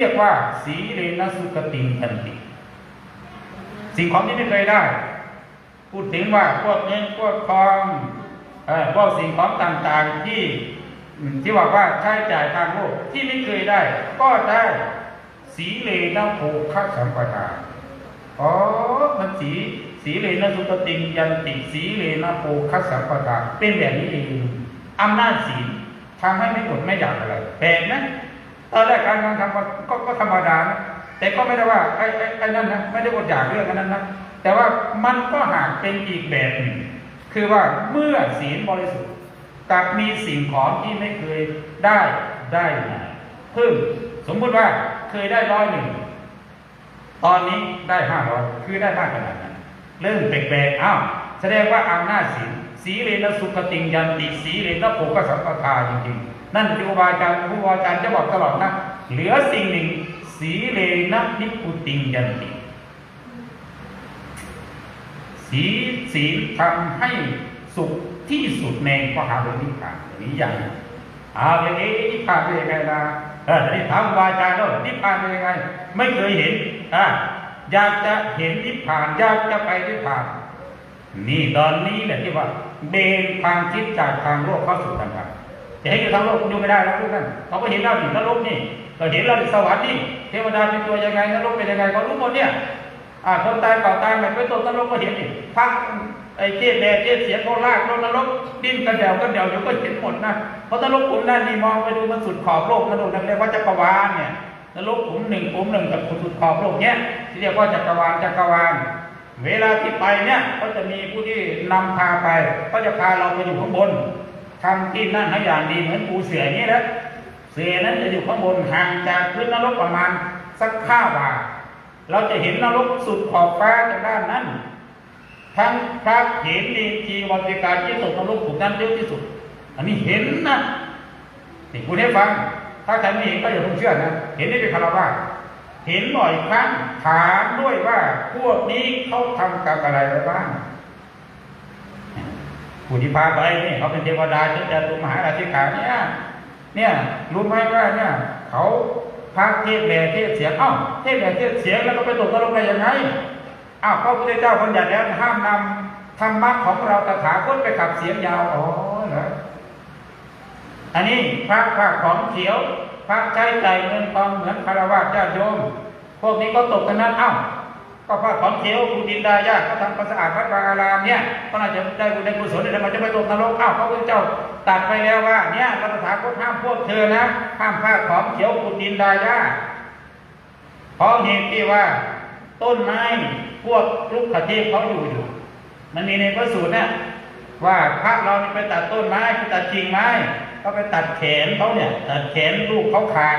เรียกว่าสีเรนสุกติงทันติ สิ่งของที่ไม่เคยได้ พูดถึงว่าพวกเงินพวกทองเออพวกสิ่งของต่างๆที่ที่บอกว่าใช้จ่ายทางโลกที่ไม่เคยได้ ก็ได้สีเลนะโภคสัมปทาอ๋อมันสีสีเลนะสุกติงยันติสีเลนะโภคสัมปทาเป็นแบบนี้เองอำนาจศีทำให้ไม่อดไม่อยากอะไรแปลกนะ ตอนแรกการงานทำก็ก็ธรรมดานะแต่ก็ไม่ได้ว่าไอ้ไอ้ไอ้นั่นนะไม่ได้อดอยากเรื่องนนั้นนะแต่ว่ามันก็หากเป็นอีกแบบหนึ่งคือว่าเมื่อศีลบริสุทธิ์กับมีสิ่งของที่ไม่เคยได้ได้มาเพิ่มสมมุติว่าเคยได้ร้อยหนึ่งตอนนี้ได้ห้าร้อยคือได้มากขนาดนั้นเริ่มแปลกๆอ้าวแสดงว่าอำนาจศีลสีเลนะสุขติงยันติสีเลนะโภกสัมปทาจริงๆ นั่นครูบาอาจารย์ครูบาอาจารย์จะบอกตลอดนะเหลือสิ่งหนึ่ง สีเลนะนิพุติงยันติ สีศีทำให้สุขที่สุดในพระหาบนิพพานอย่างนี้อย่างอาไปเอ๊ะนิพพานเป็นยังไงนะเออที่ถามครูบาอาจารย์แล้วนิพพานเป็นยังไง ไม่เคยเห็นอะอยากจะเห็นนิพพานอยากจะไปนิพพาน นี่ตอนนี้แหละที่ว่าเบนความคิดจากทางโลกเข้าสู่ทางธรรม จะให้อยู่ทางโลกอยู่ไม่ได้แล้วทุกท่านเขาก็เห็นแล้วถึงนรกนี่ก็เห็นแล้วสวรรค์นี่เทวดาเป็นตัวยังไงนรกเป็นยังไงเขารู้หมดเนี่ยอ่าคนตายเก่าตายใหม่ไปตกนรกก็เห็นนี่พักไอ้เจ๊แดดเจ๊เสียงเขาลากลงนรกดิ้นกระเดวกระเดวเดี๋ยวก็เห็นหมดนะเพราะนรกขุมนั่นนี่มองไปดูมันสุดขอบโลกนะดูนั่นเรียกว่าจักรวาลเนี่ยนรกขุมหนึ่งขุมหนึ่งกับขุมสุดขอบโลกเนี่ยที่เรียกว่าจักรวาลจักรวาลเวลาที่ไปเนี่ยก็จะมีผู้ที่นำพาไป ก็จะพาเราไปอยู่ข้างบน ทำที่นั่นให้อย่างดีเหมือนปูเสืออย่นี้แหละเสือนั้นจะอยู่ข้างบนห่างจากพื้นนรกประมาณสักข้าวาเราจะเห็นนรกสุดขอบฟ้าจากด้านนั้น ทั้งพระเห็นดีจีวัติการที่ตกนรกถูกนั้นเยอะที่สุด อันนี้เห็นนะนี่คุณให้ฟัง ถ้าใครไม่เห็นก็อย่าเพิ่งเชื่อนะ เห็นนี่เป็นคารวะเห็นบ่อยครั้งถามด้วยว่าพวกนี้เขาทำกรรมอะไรไว้บ้าง ผู้ที่พาไปนี่เขาเป็นเทวดาชั้นจตุมหาราชิการเนี่ยเนี่ยรู้ไหมว่าเนี่ยเขาพระเทศแบเทศเสียงเอ้าเทศแบเทศเสียงแล้วก็ไปตกนรกได้ยังไงอ้าวพระพุทธเจ้าคนใหญ่แล้วห้ามนำธรรมะของเราตถาคตไปขับเสียงยาวอ๋อเหรออันนี้พระพระของเขียวพระใช้ใจเงินทองเหมือนคารวะญาติโยม พวกนี้ก็ตกกันนั้นเอ้า ก็พระของเขียวภูดินดาญาติก็ทำความสะอาดวัดวาอารามเนี่ยก็น่าจะได้บุญได้กุศลแต่มันจะไปตกนรกเอ้าพระพุทธเจ้าตัดไปแล้วว่าเนี่ยพระตถาคตห้ามพวกเธอนะห้ามพระของเขียวภูดินดาญาเพราะเหตุที่ว่า ต้นไม้พวกลูกขเทพเขาอยู่อยู่ มันมีในพระสูตรนะว่าพระเรานี่ไปตัดต้นไม้ไปตัดกิ่งไม้ก็ไปตัดแขนเขาเนี่ยตัดแขนลูกเขาขาด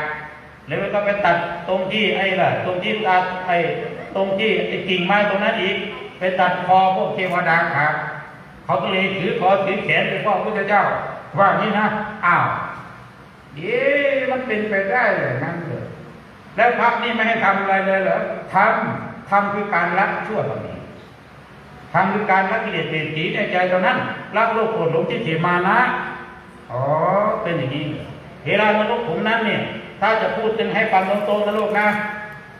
แล้วก็ไปตัดตรงที่ไอ้ล่ะ ตรงที่ตัดไอ้ตรงที่ไอ้กิ่งไม้ตรงนั้นอีก ไปตัดคอพวกเทวดาขาดเขาก็เลยถือคอถือแขนไปพ่อพระเจ้า ว่างี้นะอ้าวเอ๊มันเป็นไปได้เลยนั่นเลยแล้วพระนี่ไม่ให้ทำอะไรเลยเหรอทำทำคือการละชั่วตรงนี้ทำคือการละกิเลสเศรษฐีในใจเท่านั้นละโลภโกรธหลงที่เสมานะอ๋อเป็นอย่างนี้เวลานรกขุมนั้นเนี่ย ถ้าจะพูดถึงให้ฟังตรงๆนะลูกนะ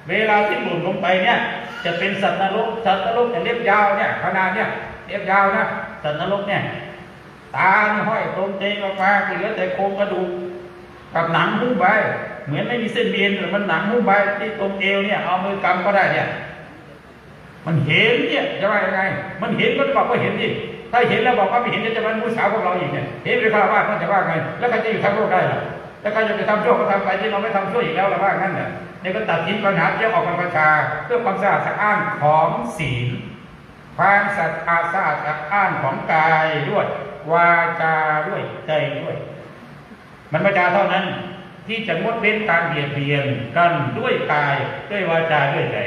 เวลาที่หลุดลงไปเนี่ย จะเป็นสัตว์นรก สัตว์นรกจะเล็บยาวเนี่ยขนาดเนี่ยเล็บยาวนะ สัตว์นรกเนี่ยตาห้อยตรงเตงออกมาเหลือแต่โครงกระดูกกับหนังหุ้มใบเหมือนไม่มีเส้นเอ็นหรือมันหนังหุ้มใบที่ตรงเอวเนี่ยเอามือกำก็ได้เนี่ย มันเห็นเนี่ยจะว่ายังไง มันเห็นก็บอกว่าเห็นดิถ้าเห็นแล้วบอกว่าไม่เห็นจะมันมุสาวพวกเราอีกเนี่ยเห็นไปข้าว่ามันจะว่าไง แล้วใครจะอยู่ทำโลกได้ล่ะ แล้วใครจะไปทำชั่วก็ทำไปที่เราไม่ทำชั่วอีกแล้วเราว่างั้นเนี่ยนี่ก็ตัดทิ้งปัญหาเยอะออกมาประชาเพื่อความสะอาดสะอ้านของศีลความสะอาดสะอาดสะอ้านของกายด้วยวาจาด้วยใจด้วย มันประจาเท่านั้นที่จะงดเว้นการเบียดเบียนกันด้วยกายด้วยวาจาด้วยใจ